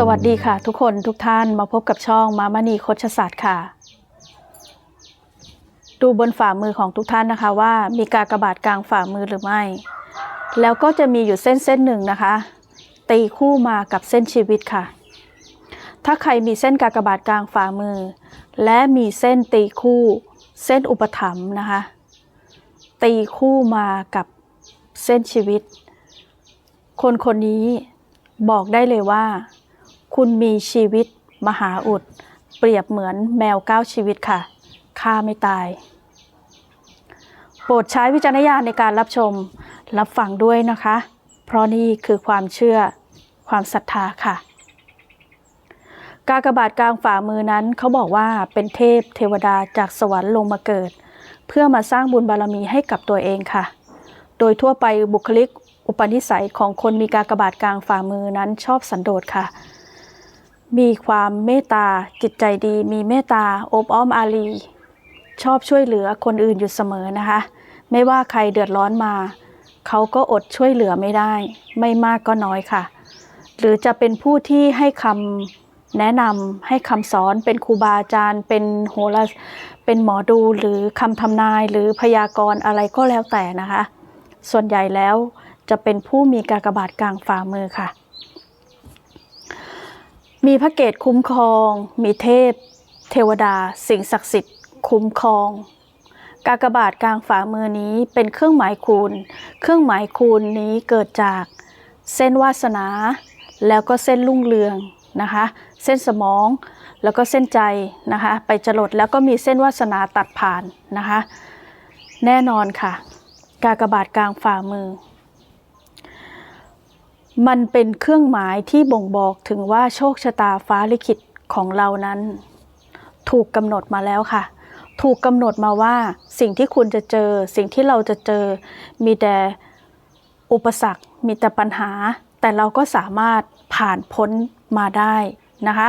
สวัสดีค่ะ ทุกคนทุกท่านมาพบกับช่องมามณีโคชศาสตร์ค่ะ ดูบนฝ่ามือของทุกท่านนะคะว่ามีกากบาทกลางฝ่ามือหรือไม่ แล้วก็จะมีอยู่เส้นเส้นหนึ่งนะคะ ตีคู่มากับเส้นชีวิตค่ะ ถ้าใครมีเส้นกากบาทกลางฝ่ามือ และมีเส้นตีคู่เส้นอุปถัมภ์นะคะ ตีคู่มากับเส้นชีวิต คนคนนี้บอกได้เลยว่า คุณมีชีวิตมหาอุด เปรียบเหมือนแมวเก้าชีวิตค่ะฆ่าไม่ตาย โปรดใช้วิจารณญาณในการรับชม รับฟังด้วยนะคะ เพราะนี่คือความเชื่อความศรัทธาค่ะ กากบาทกลางฝ่ามือนั้นเขาบอกว่าเป็นเทพเทวดาจากสวรรค์ลงมาเกิด เพื่อมาสร้างบุญบารมีให้กับตัวเองค่ะ โดยทั่วไปบุคลิกอุปนิสัยของคนมีกากบาทกลางฝ่ามือนั้นชอบสันโดษค่ะ มีความเมตตาจิตใจดี มีเมตตาโอบอ้อมอารี ชอบช่วยเหลือคนอื่นอยู่เสมอนะคะ ไม่ว่าใครเดือดร้อนมา เขาก็อดช่วยเหลือไม่ได้ ไม่มากก็น้อยค่ะ หรือจะเป็นผู้ที่ให้คำแนะนำให้คำสอนเป็นครูบาอาจารย์ เป็นโหราเป็นหมอดูหรือคำทำนายหรือพยากรณ์อะไรก็แล้วแต่นะคะ ส่วนใหญ่แล้วจะเป็นผู้มีกากบาทกลางฝ่ามือค่ะ มีพระเกตคุ้มครอง มีเทพ เทวดา สิ่งศักดิ์สิทธิ์ คุ้มครอง กากบาทกลางฝ่ามือนี้เป็นเครื่องหมายคูณ เครื่องหมายคูณนี้เกิดจากเส้นวาสนา แล้วก็เส้นรุ่งเรืองนะคะ เส้นสมอง แล้วก็เส้นใจนะคะ ไปจรดแล้วก็มีเส้นวาสนาตัดผ่านนะคะ แน่นอนค่ะ กากบาทกลางฝ่ามือ มันเป็นเครื่องหมายที่บ่งบอกถึงว่าโชคชะตาฟ้าลิขิตของเรานั้น ถูกกำหนดมาแล้วค่ะ ถูกกำหนดมาว่าสิ่งที่คุณจะเจอ สิ่งที่เราจะเจอ มีแต่อุปสรรค มีแต่ปัญหา แต่เราก็สามารถผ่านพ้นมาได้นะคะ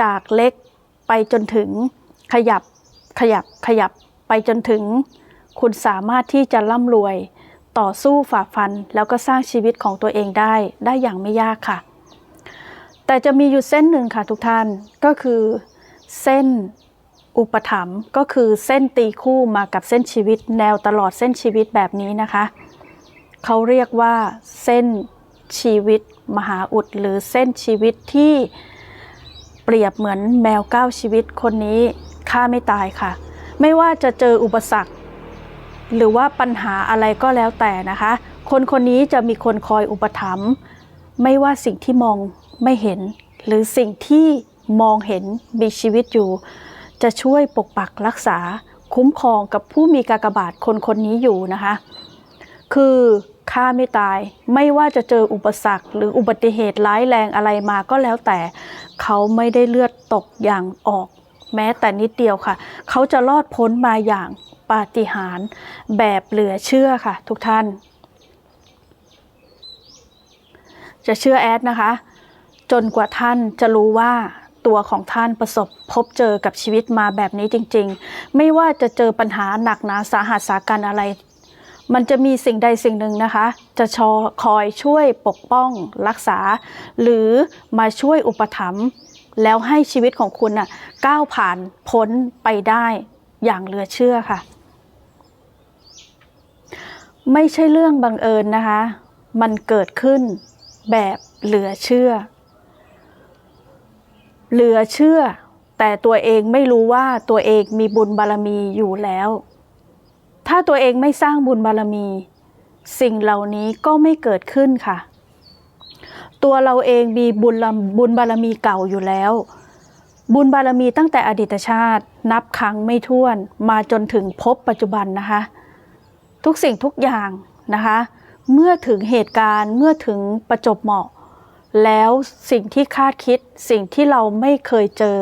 จากเล็กไปจนถึงขยับขยับขยับไปจนถึง คุณสามารถที่จะร่ำรวย ต่อสู้ฝ่าฟันแล้วก็สร้างชีวิตของตัวเองได้ได้อย่างไม่ยากค่ะ แต่จะมีอยู่เส้นหนึ่งค่ะทุกท่านก็คือ เส้นอุปถัมภ์ก็คือเส้นตีคู่มากับเส้นชีวิต แนวตลอดเส้นชีวิตแบบนี้นะคะ เขาเรียกว่าเส้นชีวิตมหาอุดหรือเส้นชีวิตที่เปรียบเหมือนแมวเก้าชีวิตคนนี้ฆ่าไม่ตายค่ะ ไม่ว่าจะเจออุปสรรค หรือว่าปัญหาอะไรก็แล้วแต่นะคะ คนคนนี้จะมีคนคอยอุปถัมภ์ไม่ว่าสิ่งที่มองไม่เห็น หรือสิ่งที่มองเห็นมีชีวิตอยู่ จะช่วยปกปักรักษาคุ้มครองกับผู้มีกากบาทคนคนนี้อยู่นะคะ คือฆ่าไม่ตายไม่ว่าจะเจออุปสรรค หรืออุบัติเหตุร้ายแรงอะไรมาก็แล้วแต่ เขาไม่ได้เลือดตกอย่างออก แม้แต่นิดเดียวค่ะ เขาจะรอดพ้นมาอย่างปาฏิหาริย์แบบเหลือเชื่อค่ะ ทุกท่าน จะเชื่อแอดนะคะ จนกว่าท่านจะรู้ว่าตัวของท่านประสบพบเจอกับชีวิตมาแบบนี้จริงๆ ไม่ว่าจะเจอปัญหาหนักหนาสาหัสสากันอะไร มันจะมีสิ่งใดสิ่งหนึ่งนะคะ จะชอคอยช่วยปกป้องรักษา หรือมาช่วยอุปถัมภ์ แล้วให้ชีวิตของคุณน่ะก้าวผ่านพ้นไปได้อย่างเหลือเชื่อค่ะ ไม่ใช่เรื่องบังเอิญนะคะ มันเกิดขึ้นแบบเหลือเชื่อ เหลือเชื่อ แต่ตัวเองไม่รู้ว่าตัวเองมีบุญบารมีอยู่แล้ว ถ้าตัวเองไม่สร้างบุญบารมี สิ่งเหล่านี้ก็ไม่เกิดขึ้นค่ะ ตัวเราเองมีบุญบุญบารมีเก่าอยู่แล้ว บุญบารมีตั้งแต่อดีตชาตินับครั้งไม่ถ้วนมาจนถึงพบปัจจุบันนะคะ ทุกสิ่งทุกอย่างนะคะ เมื่อถึงเหตุการณ์เมื่อถึงประจบเหมาะ แล้วสิ่งที่คาดคิดสิ่งที่เราไม่เคยเจอ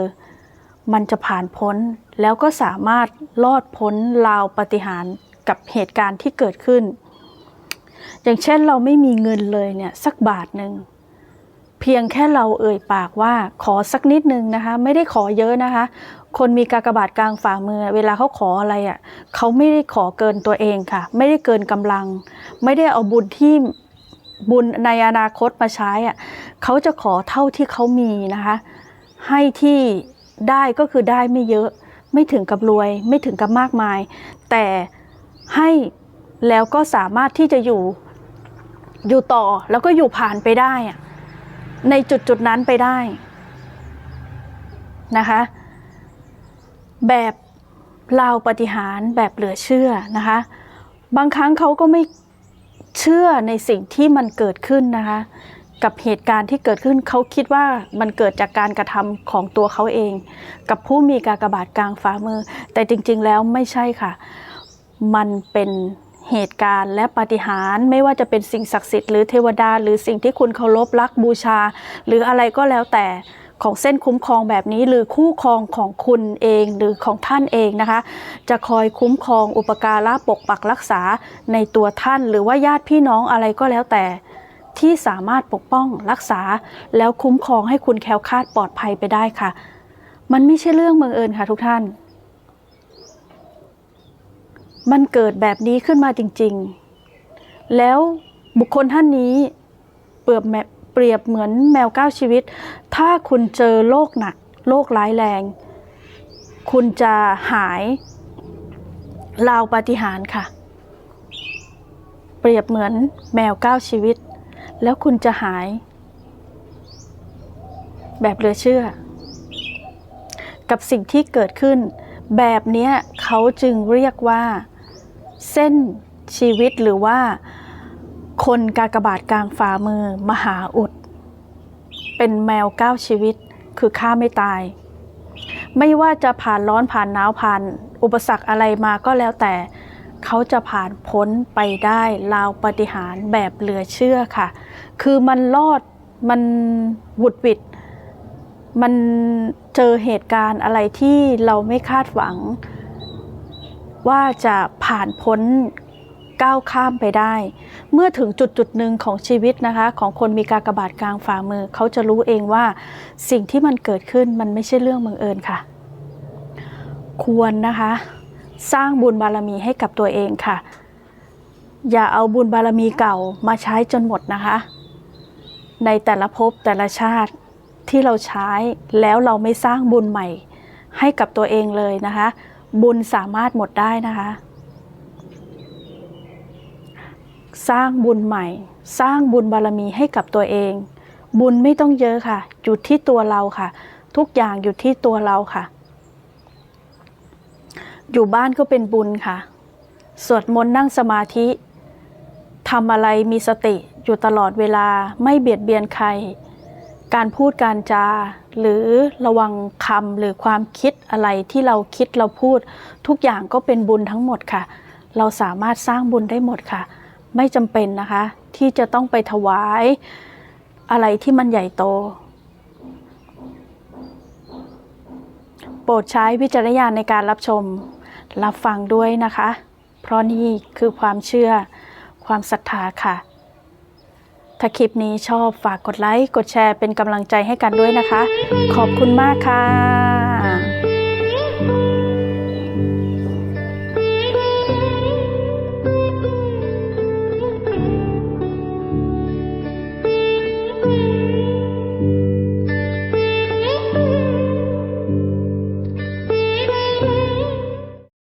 มันจะผ่านพ้นแล้วก็สามารถรอดพ้นราวปฏิหารกับเหตุการณ์ที่เกิดขึ้น อย่างเช่นเราไม่มีเงินเลยเนี่ยสักบาทหนึ่ง เพียงแค่เราเอ่ยปากว่าขอสักนิดนึงนะคะ ไม่ได้ขอเยอะนะคะ คนมีกากบาทกลางฝ่ามือ เวลาเขาขออะไรอะ่ะเขาไม่ได้ขอเกินตัวเองค่ะ ไม่ได้เกินกำลัง ไม่ได้เอาบุญที่บุญในอนาคตมาใช้อะเขาจะขอเท่าที่เขามีนะคะ ให้ที่ได้ก็คือได้ไม่เยอะ ไม่ถึงกับรวย ไม่ถึงกับมากมาย แต่ให้แล้วก็สามารถที่จะอยู่อยู่ต่อแล้วก็อยู่ผ่านไปได้อะ ในจุดจุดๆนั้นไปได้นะคะ แบบราวปฏิหารแบบเหลือเชื่อนะคะ บางครั้งเขาก็ไม่เชื่อในสิ่งที่มันเกิดขึ้นนะคะ กับเหตุการณ์ที่เกิดขึ้นเขาคิดว่ามันเกิดจากการกระทำของตัวเขาเอง กับผู้มีกากบาทกลางฝ่ามือ แต่จริงๆแล้วไม่ใช่ค่ะ มันเป็น เหตุการณ์และปาฏิหาริย์ไม่ว่าจะเป็นสิ่งศักดิ์สิทธิ์หรือเทวดา หรือสิ่งที่คุณเคารพรักบูชา หรืออะไรก็แล้วแต่ของเส้นคุ้มครองแบบนี้หรือคู่ครองของคุณเองหรือของท่านเองนะคะ จะคอยคุ้มครองอุปการะปกปักรักษาในตัวท่านหรือว่าญาติพี่น้องอะไรก็แล้วแต่ ที่สามารถปกป้องรักษา แล้วคุ้มครองให้คุณแคล้วคลาดปลอดภัยไปได้ค่ะ มันไม่ใช่เรื่องบังเอิญค่ะทุกท่าน มันเกิดแบบนี้ขึ้นมาจริง ๆ แล้วบุคคลท่านนี้เปรียบเปรียบเหมือนแมวเก้าชีวิต ถ้าคุณเจอโรคหนักโรคร้ายแรง คุณจะหายราวปาฏิหาริย์ค่ะ เปรียบเหมือนแมวเก้าชีวิต แล้วคุณจะหาย แบบเหลือเชื่อ กับสิ่งที่เกิดขึ้น แบบนี้เขาจึงเรียกว่า เส้นชีวิตหรือว่า คนกากบาทกลางฝ่ามือ มหาอุด เป็นแมวเก้าชีวิตคือฆ่าไม่ตาย ไม่ว่าจะผ่านร้อนผ่านหนาวผ่าน อุปสรรคอะไรมาก็แล้วแต่ เขาจะผ่านพ้นไปได้ราวปฏิหารแบบเหลือเชื่อค่ะ คือมันรอดมันหวุดหวิดมันเจอเหตุการณ์อะไรที่เราไม่คาดหวัง ว่าจะผ่านพ้นก้าวข้ามไปได้ เมื่อถึงจุดจุดหนึ่งของชีวิตนะคะ ของคนมีกากบาทกลางฝ่ามือ เขาจะรู้เองว่าสิ่งที่มันเกิดขึ้นมันไม่ใช่เรื่องบังเอิญค่ะ ควรนะคะ สร้างบุญบารมีให้กับตัวเองค่ะ อย่าเอาบุญบารมีเก่ามาใช้จนหมดนะคะ ในแต่ละภพแต่ละชาติที่เราใช้แล้วเราไม่สร้างบุญใหม่ให้กับตัวเองเลยนะคะ บุญสามารถหมดได้นะคะ สร้างบุญใหม่ สร้างบุญบารมีให้กับตัวเอง บุญไม่ต้องเยอะค่ะ อยู่ที่ตัวเราค่ะ ทุกอย่างอยู่ที่ตัวเราค่ะ อยู่บ้านก็เป็นบุญค่ะ สวดมนต์นั่งสมาธิทำอะไรมีสติอยู่ตลอดเวลาไม่เบียดเบียนใคร การพูดการจา หรือระวังคำหรือความคิดอะไรที่เราคิดเราพูด ทุกอย่างก็เป็นบุญทั้งหมดค่ะ เราสามารถสร้างบุญได้หมดค่ะ ไม่จำเป็นนะคะ ที่จะต้องไปถวายอะไรที่มันใหญ่โต โปรดใช้วิจารณญาณในการรับชม รับฟังด้วยนะคะ เพราะนี่คือความเชื่อความศรัทธาค่ะ ถ้าคลิปนี้ชอบฝากกดไลค์ กดแชร์เป็นกำลังใจให้กันด้วยนะคะ ขอบคุณมากค่ะ